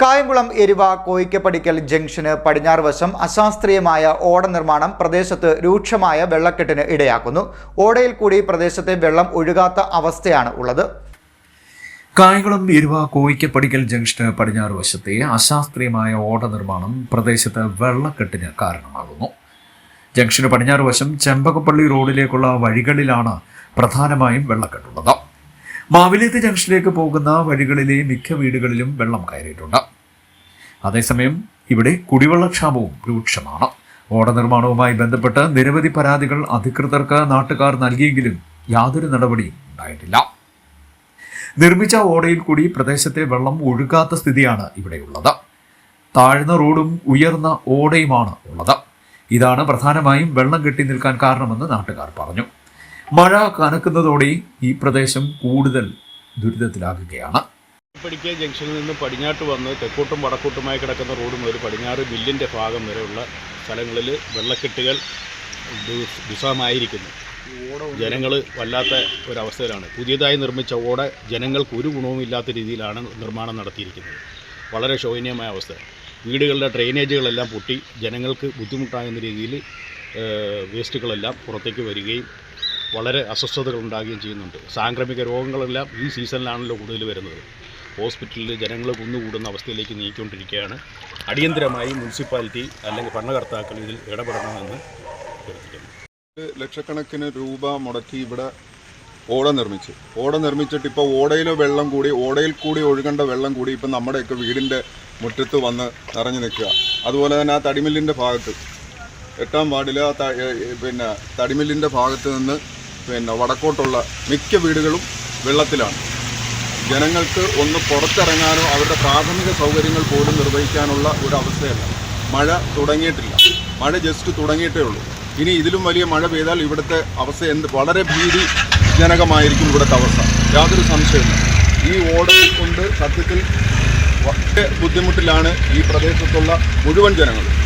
Kayamkulam Eruva കോയിക്കപ്പടിക്കൽ junction പടിഞ്ഞാറ് വശം അശാസ്ത്രീയമായ ഓട നിർമ്മാണം പ്രദേശത്ത് രൂക്ഷമായ വെള്ളക്കെട്ടിന് ഇടയാക്കുന്നു. ഓടയിൽ കൂടി പ്രദേശത്തെ വെള്ളം ഒഴുകാത്ത അവസ്ഥയാണ് ഉള്ളത്. കായംകുളം എരുവ കോയിക്കപ്പടിക്കൽ ജംഗ്ഷന് പടിഞ്ഞാറ് വശത്തെ അശാസ്ത്രീയമായ ഓട നിർമ്മാണം പ്രദേശത്ത് വെള്ളക്കെട്ടിന് കാരണമാകുന്നു. ജംഗ്ഷന് പടിഞ്ഞാറ് വശം ചെമ്പകപ്പള്ളി റോഡിലേക്കുള്ള വഴികളിലാണ് പ്രധാനമായും വെള്ളക്കെട്ടുള്ളത്. മാവിലേത്ത് ജംഗ്ഷനിലേക്ക് പോകുന്ന വഴികളിലെ മിക്ക വീടുകളിലും വെള്ളം കയറിയിട്ടുണ്ട്. അതേസമയം ഇവിടെ കുടിവെള്ളക്ഷാമവും രൂക്ഷമാണ്. ഓട നിർമ്മാണവുമായി ബന്ധപ്പെട്ട് നിരവധി പരാതികൾ അധികൃതർക്ക് നാട്ടുകാർ നൽകിയെങ്കിലും യാതൊരു നടപടിയും ഉണ്ടായിട്ടില്ല. നിർമ്മിച്ച ഓടയിൽ കൂടി പ്രദേശത്തെ വെള്ളം ഒഴുകാത്ത സ്ഥിതിയാണ് ഇവിടെയുള്ളത്. താഴ്ന്ന റോഡും ഉയർന്ന ഓടയുമാണ് ഉള്ളത്. ഇതാണ് പ്രധാനമായും വെള്ളം കെട്ടി നിൽക്കാൻ കാരണമെന്ന് നാട്ടുകാർ പറഞ്ഞു. മഴ കനക്കുന്നതോടെ ഈ പ്രദേശം കൂടുതൽ ദുരിതത്തിലാകുകയാണ്. പടിക്കൽ ജംഗ്ഷനിൽ നിന്ന് പടിഞ്ഞാട്ട് വന്ന് തെക്കോട്ടും വടക്കോട്ടുമായി കിടക്കുന്ന റോഡ് മുതൽ പടിഞ്ഞാറ് മില്ലിന്റെ ഭാഗം വരെയുള്ള സ്ഥലങ്ങളിൽ വെള്ളക്കെട്ടുകൾ ദുസ്സഹമായിരിക്കുന്നു. ജനങ്ങൾ വല്ലാത്ത ഒരവസ്ഥയിലാണ്. പുതിയതായി നിർമ്മിച്ച ഓട ജനങ്ങൾക്ക് ഒരു ഗുണവും ഇല്ലാത്ത രീതിയിലാണ് നിർമ്മാണം നടത്തിയിരിക്കുന്നത്. വളരെ ശോചനീയമായ അവസ്ഥ. വീടുകളുടെ ഡ്രെയിനേജുകളെല്ലാം പൊട്ടി ജനങ്ങൾക്ക് ബുദ്ധിമുട്ടാകുന്ന രീതിയിൽ വേസ്റ്റുകളെല്ലാം പുറത്തേക്ക് വരികയും വളരെ അസ്വസ്ഥതകൾ ഉണ്ടാകുകയും ചെയ്യുന്നുണ്ട്. സാംക്രമിക രോഗങ്ങളെല്ലാം ഈ സീസണിലാണല്ലോ കൂടുതൽ വരുന്നത്. ഹോസ്പിറ്റലിൽ ജനങ്ങൾ കുന്നുകൂടുന്ന അവസ്ഥയിലേക്ക് നീക്കിക്കൊണ്ടിരിക്കുകയാണ് അടിയന്തരമായി മുനിസിപ്പാലിറ്റി അല്ലെങ്കിൽ ഭരണകർത്താക്കൾ ഇതിൽ ഇടപെടണമെന്ന് ലക്ഷക്കണക്കിന് രൂപ മുടക്കി ഇവിടെ ഓട നിർമ്മിച്ചു. ഓട നിർമ്മിച്ചിട്ട് ഇപ്പോൾ ഓടയിലെ വെള്ളം കൂടി ഓടയിൽ കൂടി ഒഴുകേണ്ട വെള്ളം കൂടി ഇപ്പം നമ്മുടെയൊക്കെ വീടിന്റെ മുറ്റത്ത് വന്ന് നിറഞ്ഞു നിൽക്കുക. അതുപോലെ തന്നെ ആ തടിമില്ലിന്റെ ഭാഗത്ത് എട്ടാം ഏ- പിന്നെ തടിമില്ലിന്റെ ഭാഗത്ത് നിന്ന് പിന്നെ വടക്കോട്ടുള്ള മിക്ക വീടുകളും വെള്ളത്തിലാണ്. ജനങ്ങൾക്ക് ഒന്ന് പുറത്തിറങ്ങാനോ അവരുടെ പ്രാഥമിക സൗകര്യങ്ങൾ പോലും നിർവഹിക്കാനുള്ള ഒരു അവസ്ഥയല്ല മഴ തുടങ്ങിയിട്ടില്ല. മഴ ജസ്റ്റ് തുടങ്ങിയിട്ടേ ഉള്ളൂ. ഇനി ഇതിലും വലിയ മഴ പെയ്താൽ ഇവിടുത്തെ അവസ്ഥ എന്ത്? വളരെ ഭീതിജനകമായിരിക്കും ഇവിടുത്തെ അവസ്ഥ. യാതൊരു സംശയമില്ല ഈ ഓടയിൽ കൊണ്ട് സത്യത്തിൽ വളരെ ബുദ്ധിമുട്ടിലാണ് ഈ പ്രദേശത്തുള്ള മുഴുവൻ ജനങ്ങളും.